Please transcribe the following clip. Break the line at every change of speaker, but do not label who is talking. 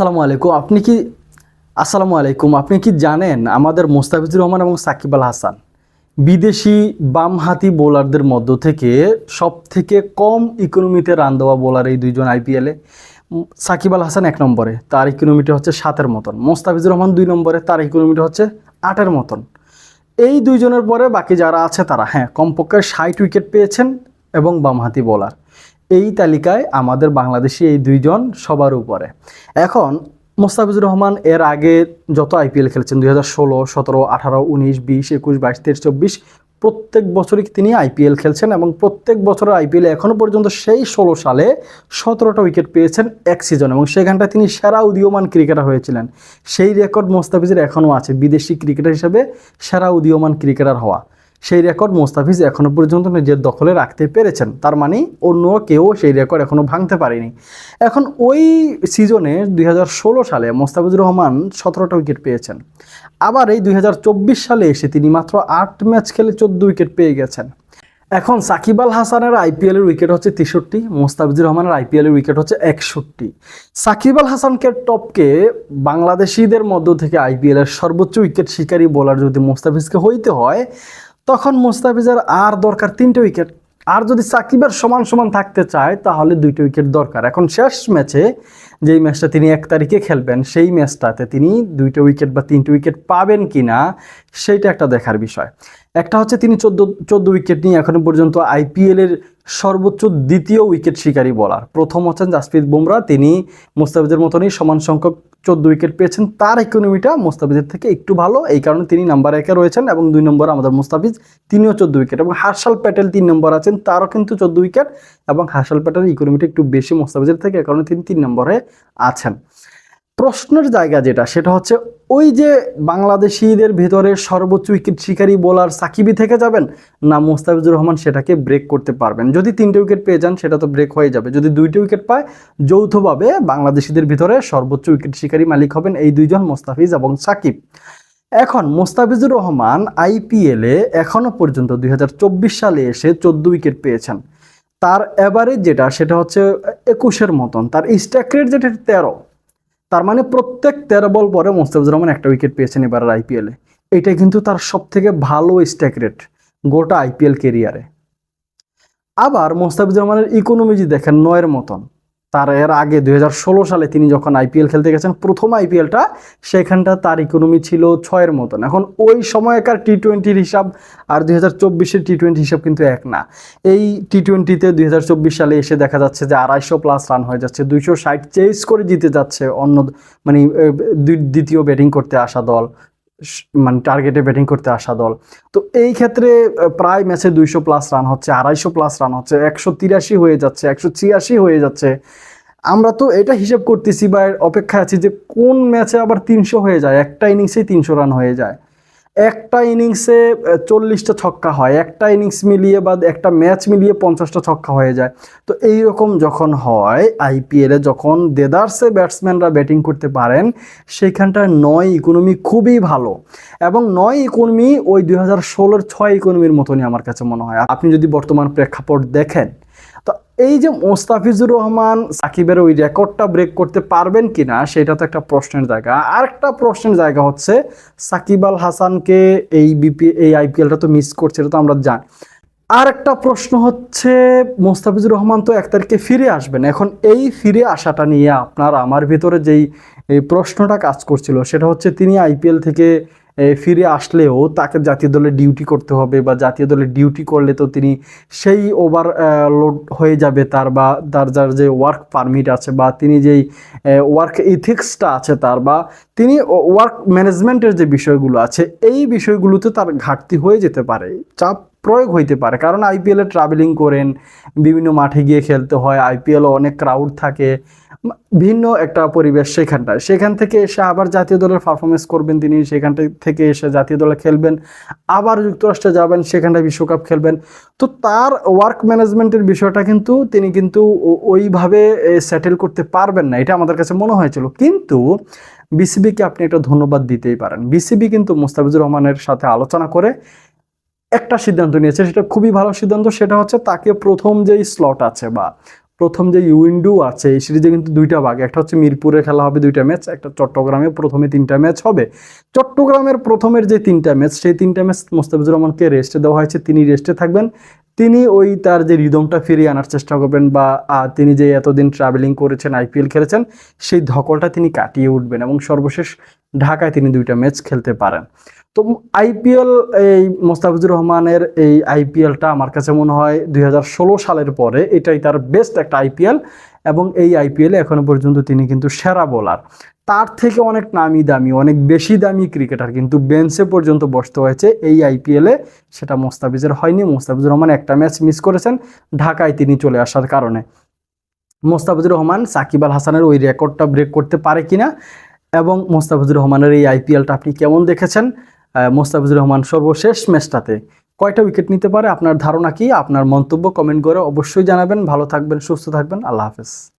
আসসালামু আলাইকুম। আপনি কি আসসালামু আলাইকুম। আপনি কি জানেন আমাদের মোস্তাফিজুর রহমান এবং সাকিব আল হাসান বিদেশি বামহাতি বোলারদের মধ্য থেকে সব থেকে কম ইকোনমিতে রান দেওয়া বোলার এই দুইজন আইপিএলে সাকিব আল হাসান এক নম্বরে, তার ইকোনমিটা হচ্ছে সাতের মতন। মোস্তাফিজুর রহমান দুই নম্বরে, তার ইকোনমিটা হচ্ছে আটের মতন। এই দুইজনের পরে বাকি যারা আছে তারা হ্যাঁ কমপক্ষে ষাট উইকেট পেয়েছেন এবং বামহাতি বোলার। এই তালিকায় আমাদের বাংলাদেশি এই দুইজন সবার উপরে। এখন মোস্তাফিজুর রহমান এর আগে যত আইপিএল খেলেছেন, দুই হাজার ষোলো, সতেরো, আঠারো, উনিশ, বিশ, একুশ, বাইশ, তেইশ, চব্বিশ, প্রত্যেক বছরই তিনি আইপিএল খেলছেন এবং প্রত্যেক বছরের আইপিএলে এখনও পর্যন্ত সেই ষোলো সালে সতেরোটা উইকেট পেয়েছেন এক সিজন এবং সেখানটায় তিনি সেরা উদীয়মান ক্রিকেটার হয়েছিলেন। সেই রেকর্ড মোস্তাফিজের এখনও আছে, বিদেশি ক্রিকেটার হিসেবে সেরা উদীয়মান ক্রিকেটার হওয়া। সেই রেকর্ড মোস্তাফিজ এখনও পর্যন্ত নিজের দখলে রাখতে পেরেছেন। তার মানে অন্য কেউ সেই রেকর্ড এখনও ভাঙতে পারেনি। এখন ওই সিজনে দুই হাজার ষোলো সালে মোস্তাফিজুর রহমান সতেরোটা উইকেট পেয়েছেন। আবার এই দুই হাজার চব্বিশ সালে এসে তিনি মাত্র আট ম্যাচ খেলে চোদ্দ উইকেট পেয়ে গেছেন। এখন সাকিব আল হাসানের আইপিএলের উইকেট হচ্ছে তেষট্টি, মোস্তাফিজুর রহমানের আইপিএলের উইকেট হচ্ছে একষট্টি। সাকিব আল হাসানকে টপকে বাংলাদেশিদের মধ্য থেকে আইপিএলের সর্বোচ্চ উইকেট শিকারী বোলার যদি মোস্তাফিজকে হইতে হয় তখন মুস্তাফিজের আর দরকার তিনটে উইকেট। আর যদি সাকিবের সমান সমান থাকতে চায়, তাহলে দুইটা উইকেট দরকার। এখন শেষ ম্যাচে যেই ম্যাচটা তিনি এক তারিখে খেলবেন, সেই ম্যাচটাতে তিনি দুইটা উইকেট বা তিনটে উইকেট পাবেন কি না সেইটা একটা দেখার বিষয়। একটা হচ্ছে তিনি চোদ্দ চোদ্দ উইকেট নিয়ে এখনও পর্যন্ত আইপিএলের সর্বোচ্চ দ্বিতীয় উইকেট শিকারী বলার প্রথম হচ্ছেন জাসপ্রীত বুমরা। তিনি মোস্তাফিজের মতনই সমান সংখ্যক চোদ্দ উইকেট পেয়েছেন। তার ইকোনমিটা মোস্তাফিজের থেকে একটু ভালো। এই কারণে তিনি নাম্বার একে রয়েছেন এবং দুই নম্বর আমাদের মোস্তাফিজ। তিনিও চোদ্দ উইকেট এবং হার্শাল প্যাটেল তিন নম্বর আছেন। তারও কিন্তু চোদ্দ উইকেট এবং হার্শাল প্যাটেলের ইকোনমিটা একটু বেশি মোস্তাফিজের থেকে, এ কারণে তিনি তিন নম্বরে আছেন। প্রশ্নের জায়গা যেটা, সেটা হচ্ছে ওই যে বাংলাদেশিদের ভেতরে সর্বোচ্চ উইকেট শিকারী বোলার সাকিবই থেকে যাবেন না মোস্তাফিজুর রহমান সেটাকে ব্রেক করতে পারবেন। যদি তিনটে উইকেট পেয়ে যান, সেটা তো ব্রেক হয়ে যাবে। যদি দুইটি উইকেট পায়, যৌথভাবে বাংলাদেশিদের ভিতরে সর্বোচ্চ উইকেট শিকারী মালিক হবেন এই দুইজন মোস্তাফিজ এবং সাকিব। এখন মোস্তাফিজুর রহমান আইপিএলে এখনও পর্যন্ত দুই হাজার চব্বিশ সালে এসে চোদ্দ উইকেট পেয়েছেন। তার এভারেজ যেটা, সেটা হচ্ছে একুশের মতন। তার স্ট্যাক রেট যেটা, তেরো। তার মানে প্রত্যেক তেরো বল পরে মোস্তাফিজুর রহমান একটা উইকেট পেয়েছেন এবার আইপিএলে এটা কিন্তু তার সব থেকে ভালো স্ট্যাক রেট গোটা আইপিএল কেরিয়ারে আবার মোস্তাফিজুর রহমানের ইকোনমি যদি দেখেন, নয়ের মতন। তার এর আগে দু হাজার ষোলো সালে তিনি যখন আইপিএল খেলতে গেছেন, প্রথম আইপিএলটা সেখানটা তার ইকোনমি ছিল ছয়ের মতন। এখন ওই সময়কার টি টোয়েন্টির হিসাব আর দুই হাজার চব্বিশের টি টোয়েন্টি হিসাব কিন্তু এক না। এই টি টোয়েন্টিতে দুই হাজার চব্বিশ সালে এসে দেখা যাচ্ছে যে আড়াইশো প্লাস রান হয়ে যাচ্ছে, দুইশো ষাট চেস করে জিতে যাচ্ছে অন্য মানে দ্বিতীয় ব্যাটিং করতে আসা দল। মানে টার্গেটে ব্যাটিং করতে আসা দল। তো এই ক্ষেত্রে প্রায় ম্যাচে দুইশো প্লাস রান হচ্ছে, আড়াইশো প্লাস রান হচ্ছে, একশো তিরাশি হয়ে যাচ্ছে, একশো ছিয়াশি হয়ে যাচ্ছে। আমরা তো এটা হিসেব করতেছি বা অপেক্ষায় আছি যে কোন ম্যাচে আবার তিনশো হয়ে যায়, একটা ইনিংসেই তিনশো রান হয়ে যায়। একটা ইনিংসে চল্লিশটা ছক্কা হয়। একটা ইনিংস মিলিয়ে বা একটা ম্যাচ মিলিয়ে পঞ্চাশটা ছক্কা হয়ে যায়। তো এই রকম যখন হয় আইপিএলে যখন দেদার্সে ব্যাটসম্যানরা ব্যাটিং করতে পারেন সেইখানটায় নয় ইকোনমি খুবই ভালো। এবং নয় ইকোনমি ওই দুই হাজার ষোলোর ছয় ইকোনমির মতনই আমার কাছে মনে হয়। আপনি যদি বর্তমান প্রেক্ষাপট দেখেন এই যে মোস্তাফিজুর রহমান সাকিবের ওই রেকর্ডটা ব্রেক করতে পারবেন কিনা, সেটা তো একটা প্রশ্নের জায়গা। আর একটা প্রশ্নের জায়গা হচ্ছে, সাকিব আল হাসানকে এই বিপি এই আইপিএলটা তো মিস করছে, এটা তো আমরা জানি। আর একটা প্রশ্ন হচ্ছে, মোস্তাফিজুর রহমান তো এক তারিখে ফিরে আসবেন। এখন এই ফিরে আসাটা নিয়ে আপনার আমার ভিতরে যেই, এই প্রশ্নটা কাজ করছিল, সেটা হচ্ছে তিনি আইপিএল থেকে ফিরে আসলেও তাকে জাতীয় দলে ডিউটি করতে হবে বা জাতীয় দলে ডিউটি করলে তো তিনি সেই ওভার লোড হয়ে যাবে তার বা তার, যার যে ওয়ার্ক পারমিট আছে বা তিনি যেই ওয়ার্ক ইথিক্সটা আছে তার বা তিনি ওয়ার্ক ম্যানেজমেন্টের যে বিষয়গুলো আছে এই বিষয়গুলোতে তার ঘাটতি হয়ে যেতে পারে, চাপ প্রয়োগ হইতে পারে। কারণ আইপিএলে ট্রাভেলিং করেন, বিভিন্ন মাঠে গিয়ে খেলতে হয় আইপিএলও অনেক ক্রাউড থাকে ভিন্ন একটা পরিবেশ সেখানটায়। সেখান থেকে এসে আবার জাতীয় দলের পারফরমেন্স করবেন তিনি সেখানটা থেকে এসে জাতীয় দলে খেলবেন, আবার যুক্তরাষ্ট্রে যাবেন, সেখানটায় বিশ্বকাপ খেলবেন। তো তার ওয়ার্ক ম্যানেজমেন্টের বিষয়টা কিন্তু তিনি কিন্তু ওইভাবে সেটেল করতে পারবেন না, এটা আমাদের কাছে মনে হয়েছিল। কিন্তু বিসিবিকে আপনি একটা ধন্যবাদ দিতেই পারেন। বিসিবি কিন্তু মুস্তাফিজুর রহমানের সাথে আলোচনা করে একটা সিদ্ধান্ত নিয়েছে, সেটা খুবই ভালো সিদ্ধান্ত, সেটা হচ্ছে তাকে প্রথম যেই স্লট আছে বা প্রথম যে উইন্ডো আছে, এই সিরিজে কিন্তু দুইটা ভাগ একটা হচ্ছে মিরপুরে খেলা হবে দুইটা ম্যাচ, একটা চট্টগ্রামে প্রথমে তিনটা ম্যাচ হবে। চট্টগ্রামের প্রথমের যে তিনটা ম্যাচ, সেই তিনটা ম্যাচ মোস্তাফিজুর রহমানকে রেস্টে দেওয়া হয়েছে। তিনি রেস্টে থাকবেন। তিনি ওই তার যে রিদমটা ফিরিয়ে আনার চেষ্টা করবেন বা তিনি যে এতদিন ট্রাভেলিং করেছেন আইপিএল খেলেছেন, সেই ধকলটা তিনি কাটিয়ে উঠবেন এবং সর্বশেষ ঢাকায় তিনি দুইটা ম্যাচ খেলতে পারেন। তো আইপিএল এই মোস্তাফিজুর রহমানের এই আইপিএলটা আমার কাছে মনে হয় দুই হাজার ষোলো সালের পরে এটাই তার বেস্ট একটা আইপিএল এবং এই আইপিএলে এখনও পর্যন্ত তিনি কিন্তু সেরা বোলার তার থেকে অনেক নামি দামি, অনেক বেশি দামি ক্রিকেটার কিন্তু বেঞ্চে পর্যন্ত বসতে হয়েছে এই আইপিএলে সেটা মোস্তাফিজের হয়নি, মোস্তাফিজুর রহমান একটা ম্যাচ মিস করেছেন, ঢাকায় তিনি চলে আসার কারণে। মোস্তাফিজুর রহমান, সাকিব আল হাসানের ওই রেকর্ডটা ব্রেক করতে পারে কিনা? এবং মোস্তাফিজুর রহমানের এই আইপিএলটা আপনি কেমন দেখেছেন? মোস্তাফিজুর রহমান সর্বশেষ ম্যাচটাতে কয়টা উইকেট নিতে পারে? আপনার ধারণা কি? আপনার মন্তব্য কমেন্ট করে অবশ্যই জানাবেন। ভালো থাকবেন, সুস্থ থাকবেন। আল্লাহ হাফেজ।